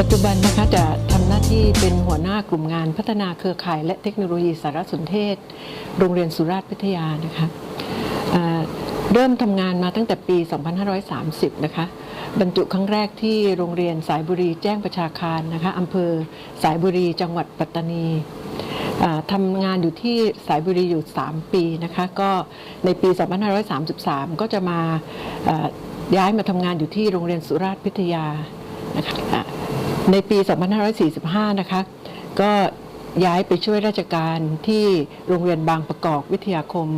ปัจจุบันนะคะจะทำหน้าที่เป็นหัวหน้ากลุ่มงานพัฒนาเครือข่าย และเทคโนโลยีสารสนเทศ โรงเรียนสุราษฎร์วิทยานะคะ เริ่มทำงานมาตั้งแต่ปี 2530 นะคะ บรรจุครั้งแรกที่โรงเรียนสายบุรีแจ้งประชาคารนะคะอำเภอสายบุรีจังหวัดปัตตานีอ่าทำงานอยู่ที่สายบุรีอยู่ 3 ปีนะคะ ก็ในปี 2533 ก็จะมาย้ายมาทำงานอยู่ที่โรงเรียนสุราษฎร์พิทยานะคะในปี 2545 นะคะ ก็ย้ายไปช่วยราชการที่โรงเรียนบางประกอบวิทยาคม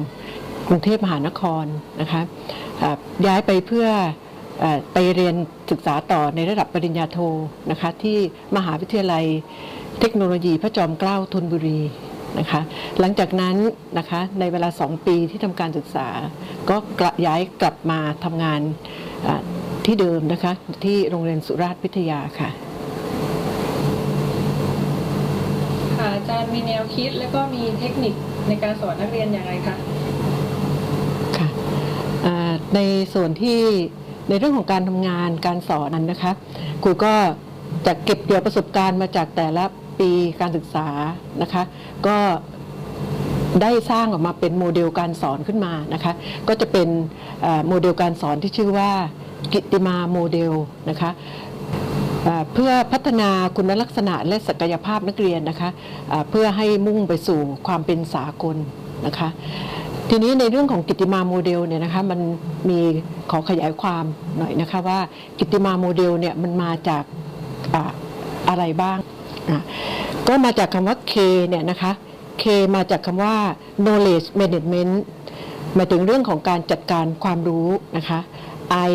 กรุงเทพมหานครนะคะะย้ายไปเพื่ออไปเรียนศึกษาต่อในระดับปริญญาโทนะคะที่มหาวิทยาลัยเทคโนโลยีพระจอมเกล้าธนบุรีนะคะหลังจากนั้นนะคะในเวลา 2 ปีที่ทำการศึกษา ก็กลับย้ายกลับมาทำงานที่เดิมนะคะที่โรงเรียนสุราษฎร์วิทยาค่ะค่ะอาจารย์มีแนวคิดและก็มีเทคนิคในการสอนนักเรียนอย่างไรคะ ในส่วนที่ในเรื่องของการทำงานการสอนนั้นนะคะครูก็จะเก็บเกี่ยวประสบการณ์มาจากแต่ละปีการศึกษานะคะ ก็ได้สร้างออกมาเป็นโมเดลการสอนขึ้นมานะคะ ก็จะเป็นโมเดลการสอนที่ชื่อว่ากิตติมาโมเดลนะคะเพื่อพัฒนาคุณลักษณะและศักยภาพนักเรียนนะคะเพื่อให้มุ่งไปสู่ความเป็นสากลนะคะ ทีนี้ในเรื่องของกิตติมาโมเดลเนี่ยนะคะมันมีขอขยายความหน่อยนะคะว่ากิตติมาโมเดลเนี่ยมันมาจากอ่าอะไรบ้างก็มาจากคำว่า K เนี่ยนะคะ K มาจากคำว่า knowledge management หมายถึงเรื่องของการจัดการความรู้นะคะ I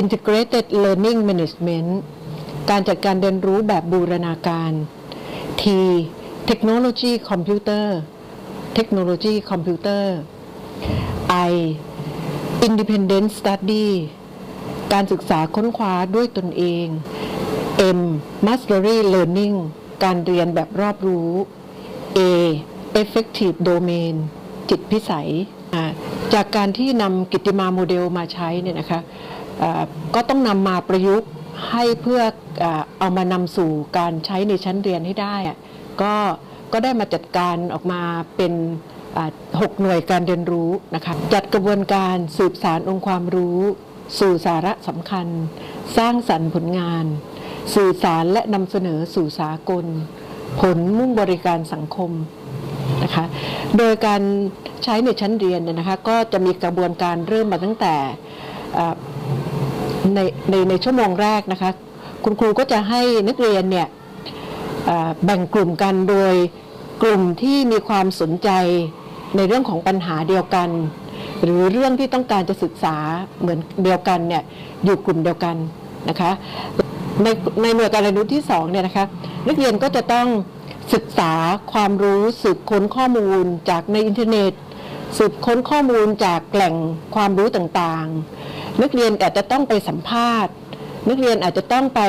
integrated learning management การจัดการเรียนรู้แบบบูรณาการ T technology computer เทคโนโลยีคอมพิวเตอร์ I independent study การศึกษาค้นคว้าด้วยตนเอง M mastery learning การเรียนแบบรอบรู้ A effective domain จิตพิสัย จากการที่นำกิตติมาโมเดลมาใช้เนี่ยนะคะก็ต้องนำมาประยุกต์ให้เพื่ออเอามานำสู่การใช้ในชั้นเรียนให้ได้ ก็ก็ได้มาจัดการออกมาเป็น อ่าหน่วยการเรียนรู้นะคะจัดกระบวนการสืบสารองค์ความรู้ สู่สาระสำคัญ สร้างสรรค์ผลงาน สื่อสารและนำเสนอสู่สากล ผลมุ่งบริการสังคมนะคะโดยการใช้ในชั้นเรียนเนี่ยนะคะก็จะมีกระบวนการเริ่มมาตั้งแต่ในในในชั่วโมงแรกนะคะคุณครูก็จะให้นักเรียนเนี่ยแบ่งกลุ่มกันโดยกลุ่มที่มีความสนใจ ในเรื่องของปัญหาเดียวกัน หรือเรื่องที่ต้องการจะศึกษาเหมือนเดียวกันเนี่ยอยู่กลุ่มเดียวกันนะคะในในหน่วยการเรียนรู้ที่สองเนี่ยนะคะนักเรียนก็จะต้องศึกษาความรู้สืบค้นข้อมูลจากในอินเทอร์เน็ต สืบค้นข้อมูลจากแหล่งความรู้ต่างๆ นักเรียนอาจจะต้องไปสัมภาษณ์ นักเรียนอาจจะต้องไป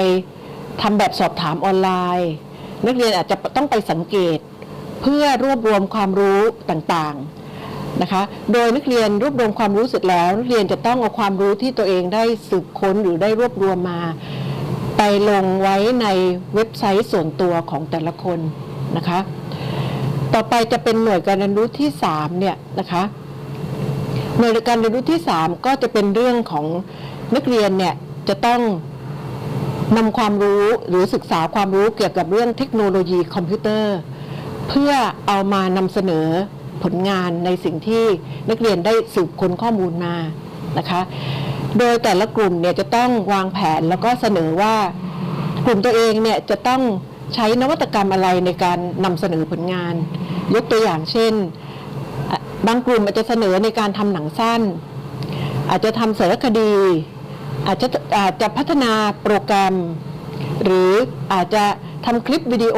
ทำแบบสอบถามออนไลน์ นักเรียนอาจจะต้องไปสังเกต เพื่อรวบรวมความรู้ต่างๆนะคะ โดยนักเรียนรวบรวมความรู้เสร็จแล้ว นักเรียนจะต้องเอาความรู้ที่ตัวเองได้สืบค้นหรือได้รวบรวมมา ไปลงไว้ในเว็บไซต์ส่วนตัวของแต่ละคนนะคะ ต่อไปจะเป็นหน่วยการเรียนรู้ที่3เนี่ยนะคะหน่วยการเรียนรู้ที่ 3 ก็จะเป็นเรื่องของนักเรียนเนี่ยจะต้องนำความรู้หรือศึกษาความรู้เกี่ยวกับเรื่องเทคโนโลยีคอมพิวเตอร์ เพื่อเอามานำเสนอผลงานในสิ่งที่นักเรียนได้สืบค้นข้อมูลมานะคะ โดยแต่ละกลุ่มเนี่ยจะต้องวางแผนแล้วก็เสนอว่ากลุ่มตัวเองเนี่ยจะต้องใช้นวัตกรรมอะไรในการนำเสนอผลงาน ยกตัวอย่างเช่น บางกลุ่มอาจจะเสนอในการทำหนังสั้น อาจจะทำสารคดี อาจจะอาจจะพัฒนาโปรแกรม หรืออาจจะทำคลิปวิดีโอ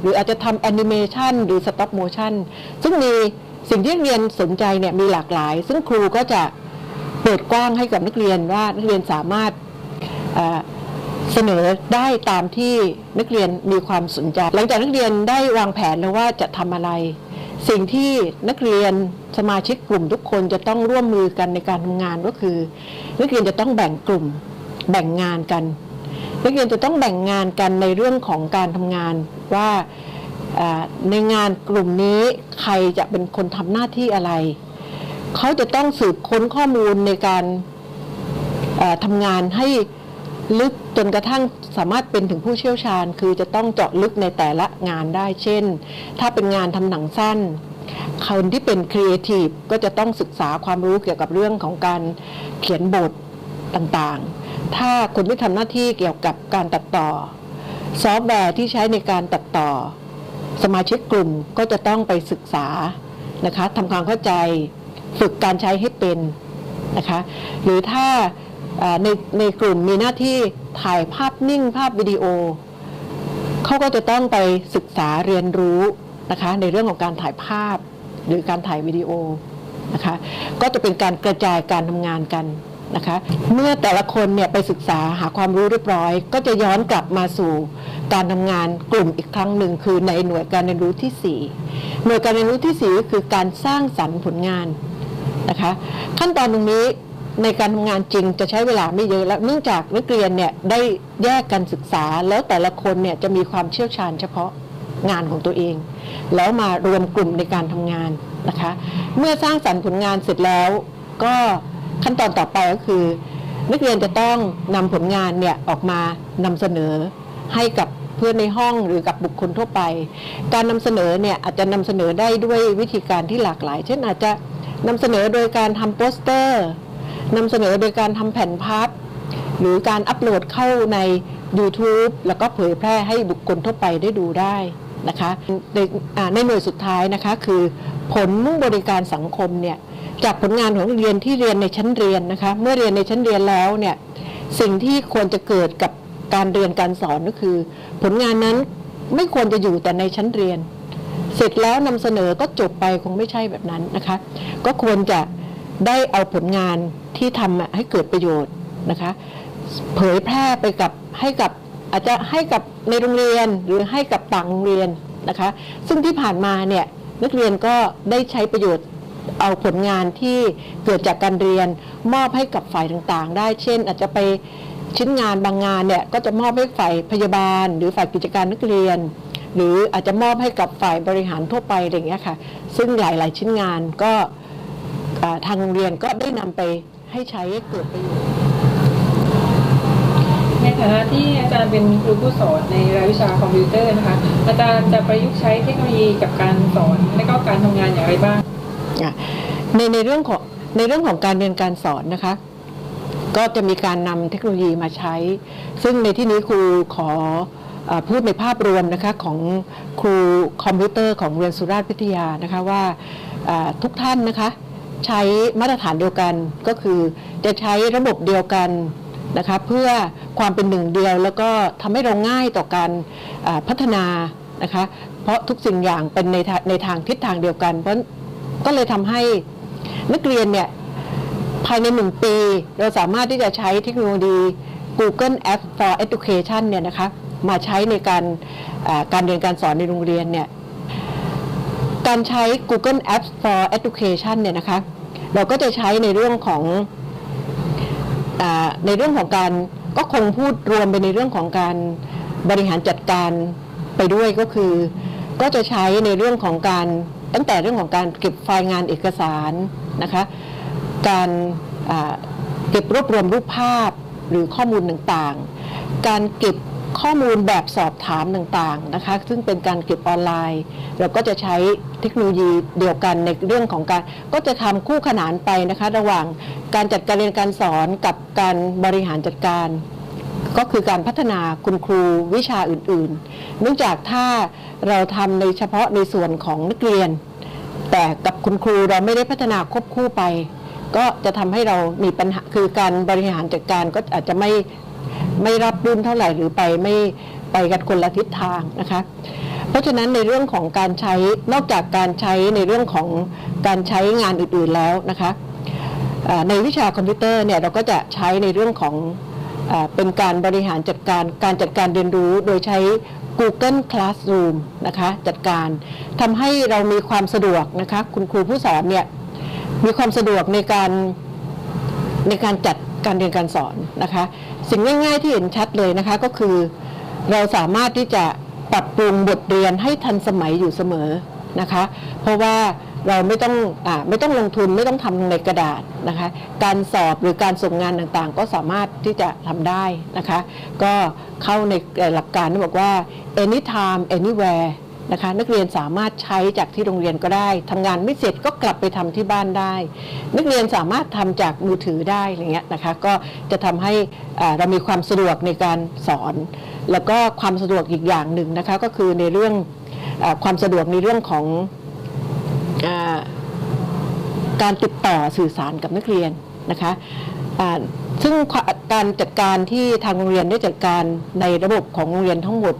หรืออาจจะทำแอนิเมชันหรือสต็อปโมชันซึ่งมีสิ่งที่นักเรียนสนใจเนี่ยมีหลากหลาย ซึ่งครูก็จะเปิดกว้างให้กับนักเรียนว่านักเรียนสามารถเอ่อเสนอได้ตามที่นักเรียนมีความสนใจ หลังจากนักเรียนได้วางแผนแล้วว่าจะทำอะไร สิ่งที่นักเรียนสมาชิกกลุ่มทุกคนจะต้องร่วมมือกันในการทำงานก็คือ นักเรียนจะต้องแบ่งกลุ่มแบ่งงานกัน นักเรียนจะต้องแบ่งงานกันในเรื่องของการทำงานว่าในงานกลุ่มนี้ใครจะเป็นคนทำหน้าที่อะไร เขาจะต้องสืบค้นข้อมูลในการทำงานให้ลึกจนกระทั่งสามารถเป็นถึงผู้เชี่ยวชาญ คือจะต้องเจาะลึกในแต่ละงานได้ เช่น ถ้าเป็นงานทำหนังสั้นคนที่เป็นครีเอทีฟก็จะต้องศึกษาความรู้เกี่ยวกับเรื่องของการเขียนบทต่างๆ ถ้าคนที่ทำหน้าที่เกี่ยวกับการตัดต่อ ซอฟต์แวร์ที่ใช้ในการตัดต่อ สมาชิกกลุ่มก็จะต้องไปศึกษานะคะทำความเข้าใจฝึกการใช้ให้เป็นนะคะหรือถ้าในในกลุ่มมีหน้าที่ถ่ายภาพนิ่งภาพวิดีโอเขาก็จะต้องไปศึกษาเรียนรู้นะคะในเรื่องของการถ่ายภาพหรือการถ่ายวิดีโอนะคะก็จะเป็นการกระจายการทำงานกัน นะคะ เมื่อแต่ละคนเนี่ยไปศึกษาหาความรู้เรียบร้อย ก็จะย้อนกลับมาสู่การทำงานกลุ่มอีกครั้งหนึ่งคือในหน่วยการเรียนรู้ที่ 4 หน่วยการเรียนรู้ที่ 4 ก็คือการสร้างสรรค์ผลงานนะคะ ขั้นตอนตรงนี้ในการทำงานจริงจะใช้เวลาไม่เยอะแล้วเนื่องจากนักเรียนเนี่ยได้แยกกันศึกษา แล้วแต่ละคนเนี่ยจะมีความเชี่ยวชาญเฉพาะงานของตัวเอง แล้วมารวมกลุ่มในการทำงานนะคะ เมื่อสร้างสรรค์ผลงานเสร็จแล้วก็ ขั้นตอนต่อไปก็คือ นักเรียนจะต้องนำผลงานเนี่ยออกมานำเสนอให้กับเพื่อนในห้องหรือกับบุคคลทั่วไป การนำเสนอเนี่ยอาจจะนำเสนอได้ด้วยวิธีการที่หลากหลาย เช่นอาจจะนำเสนอโดยการทำโปสเตอร์นำเสนอโดยการทำแผ่นพับ หรือการอัปโหลดเข้าใน YouTube แล้วก็เผยแพร่ให้บุคคลทั่วไปได้ดูได้นะคะในในหน่วยสุดท้ายนะคะคือผลมุ่งบริการสังคมเนี่ย จากผลงานของนักเรียนที่เรียนในชั้นเรียนนะคะ เมื่อเรียนในชั้นเรียนแล้วเนี่ยสิ่งที่ควรจะเกิดกับการเรียนการสอนก็คือ ผลงานนั้นไม่ควรจะอยู่แต่ในชั้นเรียน เสร็จแล้วนำเสนอก็จบไปคงไม่ใช่แบบนั้นนะคะ ก็ควรจะได้เอาผลงานที่ทำอะให้เกิดประโยชน์นะคะ เผยแพร่ไปกับให้กับอาจจะให้กับในโรงเรียนหรือให้กับต่างโรงเรียนนะคะ ซึ่งที่ผ่านมาเนี่ยนักเรียนก็ได้ใช้ประโยชน์ เอาผลงานที่เกิดจากการเรียนมอบให้กับฝ่ายต่างๆ ได้ เช่น อาจจะไปชิ้นงานบางงานเนี่ยก็จะมอบให้ฝ่ายพยาบาล หรือฝ่ายกิจการนักเรียน หรืออาจจะมอบให้กับฝ่ายบริหารทั่วไปอะไรอย่างเงี้ยค่ะ ซึ่งหลายๆชิ้นงานก็ทางโรงเรียนก็ได้นำไปให้ใช้เกิดประโยชน์ในฐานะที่อาจารย์เป็นครูผู้สอนในรายวิชาคอมพิวเตอร์นะคะอาจารย์จะประยุกต์ใช้เทคโนโลยีกับการสอนและก็การทำงานอย่างไรบ้าง ในในเรื่องของในเรื่องของการเรียนการสอนนะคะ ก็จะมีการนำเทคโนโลยีมาใช้ ซึ่งในที่นี้ครูขอพูดในภาพรวมนะคะของครูคอมพิวเตอร์ของเรียนสุราษฎร์วิทยานะคะว่าทุกท่านนะคะใช้มาตรฐานเดียวกันก็คือจะใช้ระบบเดียวกันนะคะเพื่อความเป็นหนึ่งเดียวแล้วก็ทำให้เราง่ายต่อการพัฒนานะคะเพราะทุกสิ่งอย่างเป็นในในทางทิศทางเดียวกันเพราะ ก็เลยทำให้นักเรียนเนี่ยภายในหนึ่งปี เราสามารถที่จะใช้เทคโนโลยี Google App for Education เนี่ยนะคะมาใช้ในการการเรียนการสอนในโรงเรียนเนี่ยการใช้ Google Apps for Education เนี่ยนะคะเราก็จะใช้ในเรื่องของอในเรื่องของการก็คงพูดรวมไปในเรื่องของการบริหารจัดการไปด้วยก็คือ ก็จะใช้ในเรื่องของการ ตั้งแต่เรื่องของการเก็บไฟล์งานเอกสารนะคะ การเก็บรวบรวมรูปภาพหรือข้อมูลต่างๆ การเก็บข้อมูลแบบสอบถามต่างๆนะคะ ซึ่งเป็นการเก็บออนไลน์ เราก็จะใช้เทคโนโลยีเดียวกันในเรื่องของการ ก็จะทำคู่ขนานไปนะคะ ระหว่างการจัดการเรียนการสอนกับการบริหารจัดการ ก็คือการพัฒนาคุณครูวิชาอื่นๆ เนื่องจากถ้าเราทำในเฉพาะในส่วนของนักเรียน แต่กับคุณครูเราไม่ได้พัฒนาควบคู่ไป ก็จะทำให้เรามีปัญหาคือการบริหารจัดการก็อาจจะไม่ไม่รับรุ่นเท่าไหร่หรือไปไม่ไปกันคนละทิศทางนะคะ เพราะฉะนั้นในเรื่องของการใช้นอกจากการใช้ในเรื่องของการใช้งานอื่นๆแล้วนะคะในวิชาคอมพิวเตอร์เนี่ยเราก็จะใช้ในเรื่องของ เป็นการบริหารจัดการการจัดการเรียนรู้โดยใช้ Google Classroom นะคะจัดการทำให้เรามีความสะดวกนะคะคุณครูผู้สอนเนี่ยมีความสะดวกในการในการจัดการเรียนการสอนนะคะสิ่งง่ายๆที่เห็นชัดเลยนะคะก็คือ เราสามารถที่จะปรับปรุงบทเรียนให้ทันสมัยอยู่เสมอนะคะ เพราะว่า เราไม่ต้องอไม่ต้องลงทุนไม่ต้องทำในกระดาษนะคะ การสอบหรือการส่งงานต่างๆ ก็สามารถที่จะทำได้นะคะ ก็เข้าในหลักการที่บอกว่า anytime anywhere นะคะนักเรียนสามารถใช้จากที่โรงเรียนก็ได้ทำงานไม่เสร็จก็กลับไปทำที่บ้านได้ นักเรียนสามารถทำจากมือถือได้อะไรเงี้ยนะคะก็จะทำให้เรามีความสะดวกในการสอน แล้วก็ความสะดวกอีกอย่างหนึ่งนะคะก็คือในเรื่องอความสะดวกในเรื่องของ การติดต่อสื่อสารกับนักเรียนนะคะซึ่งการจัดการที่ทางโรงเรียนได้จัดการในระบบของโรงเรียนทั้งหมด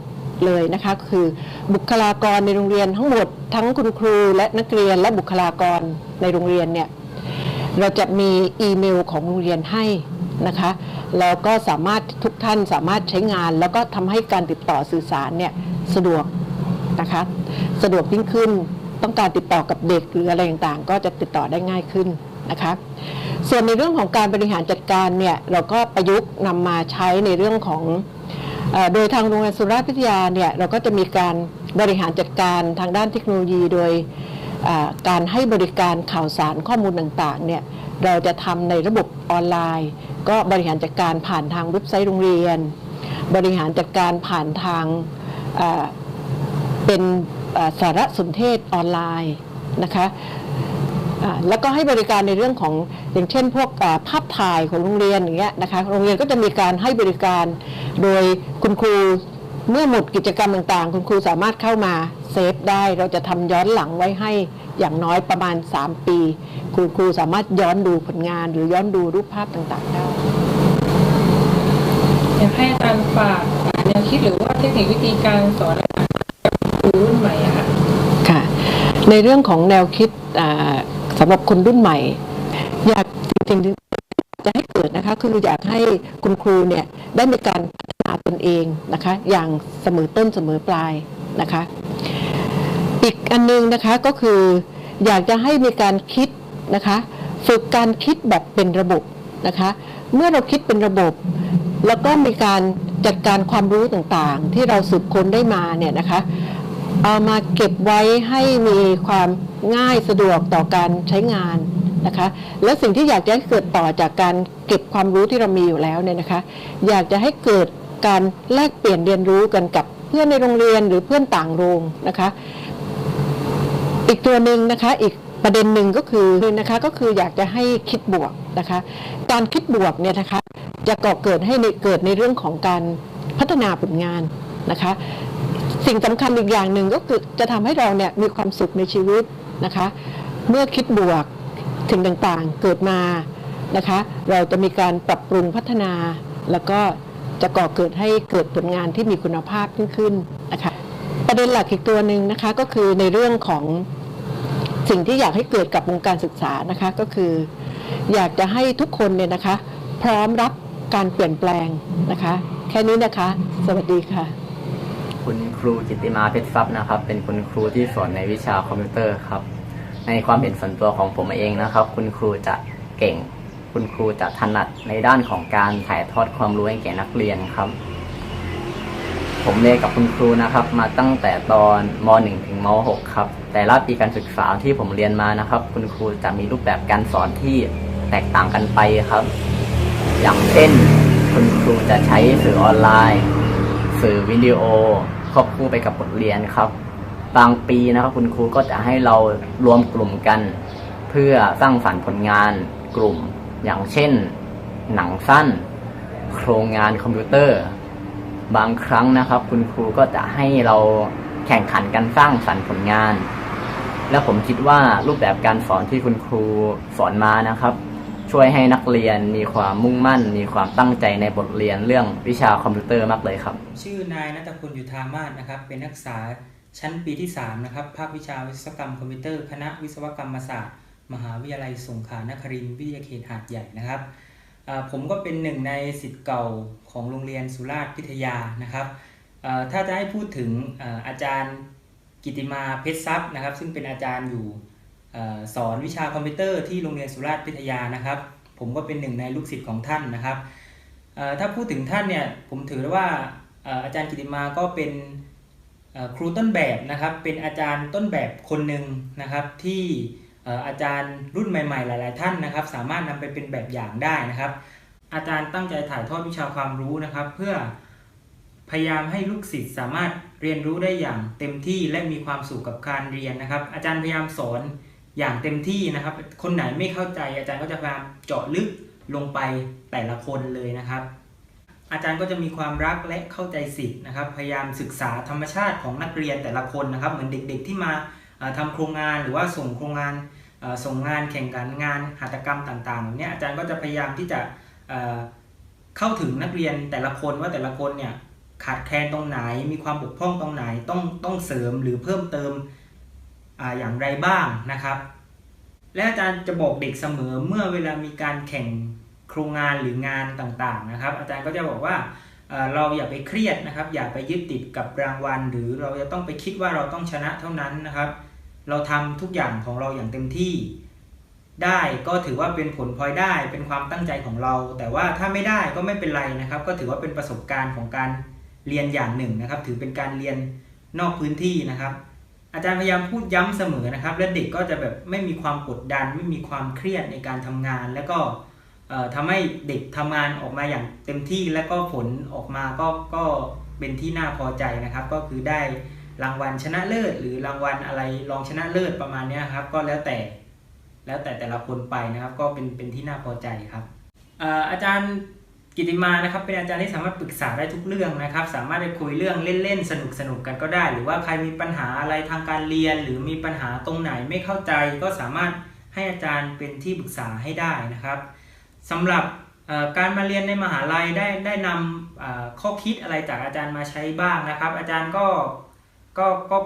เลยนะคะคือบุคลากรในโรงเรียนทั้งหมด ทั้งคุณครูและนักเรียนและบุคลากรในโรงเรียนเนี่ยเราจะมีอีเมลของโรงเรียนให้นะคะแล้วก็สามารถทุกท่านสามารถใช้งาน แล้วก็ทำให้การติดต่อสื่อสารเนี่ยสะดวกนะคะสะดวกยิ่งขึ้น ต้องการติดต่อกับเด็กหรืออะไรต่างๆ ก็จะติดต่อได้ง่ายขึ้นนะคะ ส่วนในเรื่องของการบริหารจัดการเนี่ยเราก็ประยุกต์นำมาใช้ในเรื่องของโดยทางโรงเรียนสุราษฎร์วิทยาเนี่ยเราก็จะมีการบริหารจัดการทางด้านเทคโนโลยีโดยการให้บริการข่าวสารข้อมูลต่างๆเนี่ยเราจะทำในระบบออนไลน์ ก็บริหารจัดการผ่านทางเว็บไซต์โรงเรียน บริหารจัดการผ่านทางเป็น สารสนเทศออนไลน์นะคะแล้วก็ให้บริการในเรื่องของอย่างเช่น พวกภาพถ่ายของโรงเรียนอย่างเงี้ยนะคะโรงเรียนก็จะมีการให้บริการโดยคุณครูเมื่อหมดกิจกรรมต่างๆ คุณครูสามารถเข้ามาเซฟได้ เราจะทำย้อนหลังไว้ให้อย่างน้อยประมาณ 3 ปี คุณครูสามารถย้อนดูผลงาน หรือย้อนดูรูปภาพต่างๆได้อยากให้อาจารย์ฝากแนวคิดหรือว่าเทคนิควิธีการสอนอะไรกับครูรุ่นใหม่อะค่ะ ค่ะ ในเรื่องของแนวคิดสำหรับคนรุ่นใหม่ อยากจริงๆจะให้เกิดนะคะคืออยากให้คุณครูเนี่ยได้มีการพัฒนาตนเองนะคะอย่างเสมอต้นเสมอปลายนะคะ อีกอันนึงนะคะก็คืออยากจะให้มีการคิดนะคะฝึกการคิดแบบเป็นระบบนะคะเมื่อเราคิดเป็นระบบ แล้วก็มีการจัดการความรู้ต่างๆ ที่เราสืบค้นได้มาเนี่ยนะคะ เอามาเก็บไว้ให้มีความง่ายสะดวกต่อการใช้งานนะคะ และสิ่งที่อยากจะให้เกิดต่อจากการเก็บความรู้ที่เรามีอยู่แล้วเนี่ยนะคะ อยากจะให้เกิดการแลกเปลี่ยนเรียนรู้กันกับเพื่อนในโรงเรียนหรือเพื่อนต่างโรงนะคะ อีกตัวหนึ่งนะคะอีกประเด็นหนึ่งก็คือนะคะก็คืออยากจะให้คิดบวกนะคะ การคิดบวกเนี่ยนะคะจะก่อเกิดให้เกิดในเรื่องของการพัฒนาผลงานนะคะ สิ่งสำคัญอีกอย่างหนึ่งก็คือจะทำให้เราเนี่ยมีความสุขในชีวิตนะคะ เมื่อคิดบวกถึงต่างๆเกิดมานะคะ เราจะมีการปรับปรุงพัฒนา แล้วก็จะก่อเกิดให้เกิดผลงานที่มีคุณภาพยิ่งขึ้นนะคะ ประเด็นหลักอีกตัวหนึ่งนะคะก็คือในเรื่องของสิ่งที่อยากให้เกิดกับวงการศึกษานะคะก็คือ อยากจะให้ทุกคนเนี่ยนะคะ พร้อมรับการเปลี่ยนแปลงนะคะ แค่นี้นะคะ สวัสดีค่ะ คุณครูจิตติมาเพชรทรัพย์นะครับ เป็นคุณครูที่สอนในวิชาคอมพิวเตอร์ครับ ในความเห็นส่วนตัวของผมเองนะครับ คุณครูจะเก่ง คุณครูจะถนัดในด้านของการถ่ายทอดความรู้ให้แก่นักเรียนครับ ผมเรียนกับคุณครูนะครับ มาตั้งแต่ตอนม .1 ถึงม .6 ครับ แต่ละปีการศึกษาที่ผมเรียนมานะครับ คุณครูจะมีรูปแบบการสอนที่แตกต่างกันไปครับ อย่างเช่น คุณครูจะใช้สื่อออนไลน์ สื่อวิดีโอ ควบคู่ไปกับบทเรียนครับ บางปีนะครับคุณครูก็จะให้เรารวมกลุ่มกัน เพื่อสร้างสรรค์ผลงานกลุ่ม อย่างเช่น หนังสั้น โครงงานคอมพิวเตอร์ บางครั้งนะครับ คุณครูก็จะให้เราแข่งขันกันสร้างสรรค์ผลงาน และผมคิดว่ารูปแบบการสอนที่คุณครูสอนมานะครับ ช่วยให้นักเรียนมีความมุ่งมั่น มีความตั้งใจในบทเรียนเรื่องวิชาคอมพิวเตอร์มากเลยครับ ชื่อนายนัตคุณอยู่ทามาศนะครับ เป็นนักศึกษาชั้นปีที่ 3 นะครับ ภาควิชาวิศวกรรมคอมพิวเตอร์ คณะวิศวกรรมศาสตร์ มหาวิทยาลัยสงขลานครินทร์วิทยาเขตหาดใหญ่นะครับ ผมก็เป็นหนึ่งในสิทธิ์เก่าของโรงเรียนสุราษฎร์พิทยานะครับถ้าจะให้พูดถึงอาจารย์กิติมาเพชรทรัพย์นะครับ ซึ่งเป็นอาจารย์อยู่ สอนวิชาคอมพิวเตอร์ที่โรงเรียนสุราษฎร์พิทยานะครับ ผมก็เป็นหนึ่งในลูกศิษย์ของท่านนะครับ ถ้าพูดถึงท่านเนี่ยผมถือว่าอาจารย์กิติมาก็เป็นครูต้นแบบนะครับ เป็นอาจารย์ต้นแบบคนหนึ่งนะครับที่เอ่ออาจารย์รุ่นใหม่ ๆ หลาย ๆ ท่านนะครับ สามารถนำไปเป็นแบบอย่างได้นะครับ อาจารย์ตั้งใจถ่ายทอดวิชาความรู้นะครับ เพื่อพยายามให้ลูกศิษย์สามารถเรียนรู้ได้อย่างเต็มที่และมีความสุขกับการเรียนนะครับ อาจารย์พยายามสอน อย่างเต็มที่นะครับ คนไหนไม่เข้าใจอาจารย์ก็จะพยายามเจาะลึกลงไปแต่ละคนเลยนะครับ อาจารย์ก็จะมีความรักและเข้าใจสิทธิ์นะครับ พยายามศึกษาธรรมชาติของนักเรียนแต่ละคนนะครับ เหมือนเด็กๆที่มาเอ่อทำโครงงานหรือว่าส่งโครงงานส่งงานแข่งขันงานหัตถกรรมต่างๆเนี้ยอาจารย์ก็จะพยายามที่จะเเข้าถึงนักเรียนแต่ละคนว่าแต่ละคนเนี่ยขาดแคลนตรงไหน มีความบกพร่องตรงไหนต้องต้องเสริมหรือเพิ่มเติม อย่างไรบ้างนะครับ และอาจารย์จะบอกเด็กเสมอเมื่อเวลามีการแข่งโครงงานหรืองานต่างๆนะครับ อาจารย์ก็จะบอกว่าเอ่อเราอย่าไปเครียดนะครับ อย่าไปยึดติดกับรางวัล หรือเราจะต้องไปคิดว่าเราต้องชนะเท่านั้นนะครับ เราทำทุกอย่างของเราอย่างเต็มที่ ได้ก็ถือว่าเป็นผลพลอยได้เป็นความตั้งใจของเรา แต่ว่าถ้าไม่ได้ก็ไม่เป็นไรนะครับ ก็ถือว่าเป็นประสบการณ์ของการเรียนอย่างหนึ่งนะครับ ถือเป็นการเรียนนอกพื้นที่นะครับ อาจารย์พยายามพูดย้ำเสมอนะครับ และเด็กก็จะแบบไม่มีความกดดัน ไม่มีความเครียดในการทำงาน แล้วก็เอ่อทำให้เด็กทำงานออกมาอย่างเต็มที่และก็ผลออกมาก็ก็เป็นที่น่าพอใจนะครับ ก็คือได้รางวัลชนะเลิศ หรือรางวัลอะไรรองชนะเลิศประมาณนี้ครับ ก็แล้วแต่แล้วแต่แต่ละคนไปนะครับ ก็เป็นเป็นที่น่าพอใจครับอาจารย์ กิติมานะครับเป็นอาจารย์ที่สามารถปรึกษาได้ทุกเรื่องนะครับ สามารถไปคุยเรื่องเล่นๆ สนุกๆกันก็ได้ หรือว่าใครมีปัญหาอะไรทางการเรียน หรือมีปัญหาตรงไหนไม่เข้าใจ ก็สามารถให้อาจารย์เป็นที่ปรึกษาให้ได้นะครับสำหรับการมาเรียนในมหาลัยได้ได้นำข้อคิดอะไรจากอาจารย์มาใช้บ้างนะครับ อาจารย์ก็ก็ก็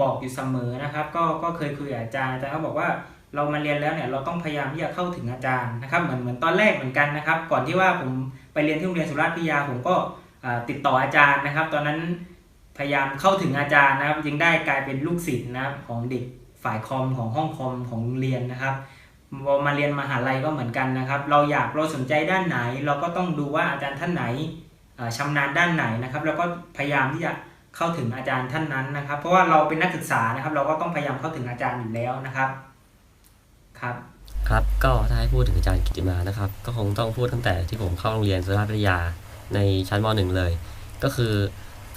บอกอยู่เสมอนะครับ ก็ก็เคยคุยกับอาจารย์อาจารย์ก็บอกว่า เรามาเรียนแล้วเนี่ยเราต้องพยายามที่จะเข้าถึงอาจารย์นะครับเหมือนเหมือนตอนแรกเหมือนกันนะครับ ก่อนที่ว่าผมไปเรียนที่โรงเรียนสุราษฎร์พิยาผมก็ติดต่ออาจารย์นะครับ ตอนนั้นพยายามเข้าถึงอาจารย์นะครับจึงได้กลายเป็นลูกศิษย์นะครับของเด็กฝ่ายคอมของห้องคอมของโรงเรียนนะครับพอมาเรียนมหาลัยก็เหมือนกันนะครับ เราอยากเราสนใจด้านไหน เราก็ต้องดูว่าอาจารย์ท่านไหนอ่าชำนาญด้านไหนนะครับ แล้วก็พยายามที่จะเข้าถึงอาจารย์ท่านนั้นนะครับ เพราะว่าเราเป็นนักศึกษานะครับ เราก็ต้องพยายามเข้าถึงอาจารย์อยู่แล้วนะครับ ครับ ครับก็ถ้าให้พูดถึงอาจารย์กิติมานะครับ ก็คงต้องพูดตั้งแต่ที่ผมเข้าโรงเรียนสุราษฎร์วิทยาในชั้นม .1 เลย ก็คือ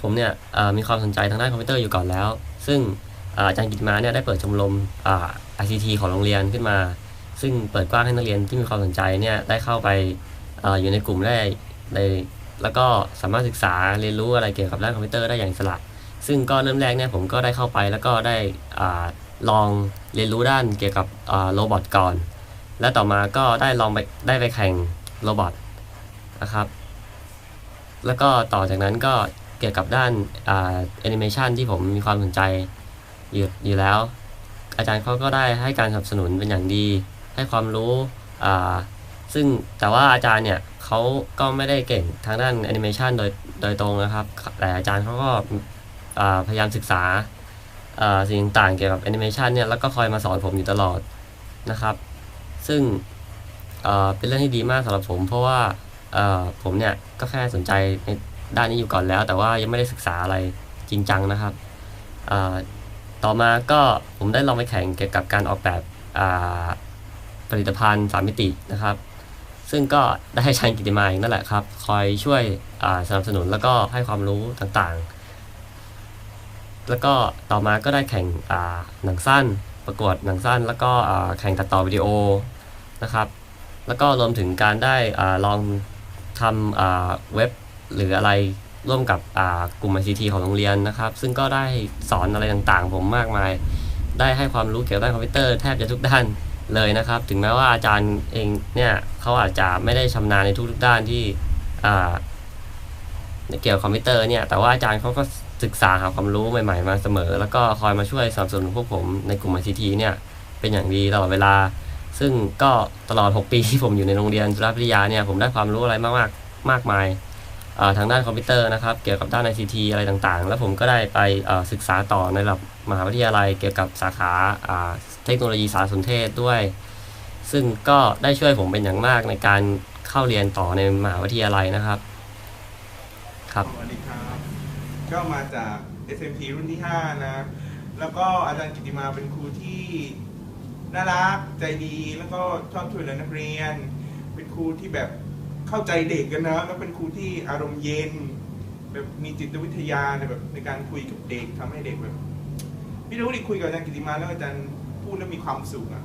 ผมเนี่ยมีความสนใจทางด้านคอมพิวเตอร์อยู่ก่อนแล้ว ซึ่งอาจารย์กิติมาเนี่ยได้เปิดชมรมอ่า ICT ของโรงเรียนขึ้นมา ซึ่งเปิดกว้างให้นักเรียนที่มีความสนใจเนี่ยได้เข้าไปอออยู่ในกลุ่มได้ในแล้วก็สามารถศึกษาเรียนรู้อะไรเกี่ยวกับด้านคอมพิวเตอร์ได้อย่างอิสระซึ่งก็เริ่มแรกเนี่ยผมก็ได้เข้าไปแล้วก็ได้อ่า ลองเรียนรู้ด้านเกี่ยวกับโรบอทก่อน และต่อมาก็ได้ลองไปได้ไปแข่งโรบอทนะครับ แล้วก็ต่อจากนั้นก็เกี่ยวกับด้านแอนิเมชันที่ผมมีความสนใจอยู่อยู่แล้ว อาจารย์เขาก็ได้ให้การสนับสนุนเป็นอย่างดี ให้ความรู้ซึ่งแต่ว่าอาจารย์เนี่ยเขาก็ไม่ได้เก่งทางด้านแอนิเมชันโดยโดยตรงนะครับ แต่อาจารย์เขาก็พยายามศึกษา สิ่งต่างๆเกี่ยวกับแอนิเมชันเนี่ยแล้วก็คอยมาสอนผมอยู่ตลอดนะครับ ซึ่งเป็นเรื่องที่ดีมากสำหรับผม เพราะว่าผมเนี่ยก็แค่สนใจในด้านนี้อยู่ก่อนแล้ว แต่ว่ายังไม่ได้ศึกษาอะไรจริงจังนะครับต่อมาก็ผมได้ลองไปแข่งเกี่ยวกับการออกแบบผลิตภัณฑ์สามมิตินะครับ ซึ่งก็ได้ให้ชันกิติมาเองนั่นแหละครับ คอยช่วยสนับสนุนแล้วก็ให้ความรู้ต่างๆ แล้วก็ต่อมาก็ได้แข่งหนังสั้น ประกวดหนังสั้น แล้วก็แข่งตัดต่อวิดีโอนะครับ แล้วก็รวมถึงการได้อลองทำเว็บหรืออะไรร่วมกับกลุ่ม ICT ของโรงเรียนนะครับ ซึ่งก็ได้สอนอะไรต่างๆ ผมมากมาย ได้ให้ความรู้เกี่ยวกับด้านคอมพิวเตอร์แทบจะทุกด้านเลยนะครับ ถึงแม้ว่าอาจารย์เองเนี่ยเขาอาจจะไม่ได้ชำนาญในทุกๆด้านที่เกี่ยวกับคอมพิวเตอร์เนี่ย แต่ว่าอาจารย์เขาก็ ศึกษาหาความรู้ใหม่ ๆ มาเสมอ แล้วก็คอยมาช่วยสนับสนุนพวกผมในกลุ่ม ICT เนี่ยเป็นอย่างดีตลอดเวลา ซึ่งก็ตลอด 6 ปีที่ผมอยู่ในโรงเรียนจุฬาวิทยาเนี่ยผมได้ความรู้อะไรมากๆมากมายทางด้านคอมพิวเตอร์นะครับ เกี่ยวกับด้าน ICT อะไรต่างๆ แล้วผมก็ได้ไปศึกษาต่อในระดับมหาวิทยาลัยเกี่ยวกับสาขาอ่าเทคโนโลยีสารสนเทศด้วย ซึ่งก็ได้ช่วยผมเป็นอย่างมากในการเข้าเรียนต่อในมหาวิทยาลัยนะครับ ครับสวัสดีครับ ก็มาจาก SMP รุ่นที่ 5 นะแล้วก็อาจารย์กิติมาเป็นครูที่น่ารักใจดีแล้วก็ชอบช่วยเหลือนักเรียน เป็นครูที่แบบเข้าใจเด็กกันนะแล้วเป็นครูที่อารมณ์เย็น แบบมีจิตวิทยาในแบบในการคุยกับเด็กทำให้เด็กแบบไม่รู้ดิคุยกับอาจารย์กิติมาแล้วอาจารย์พูดแล้วมีความสุขอะ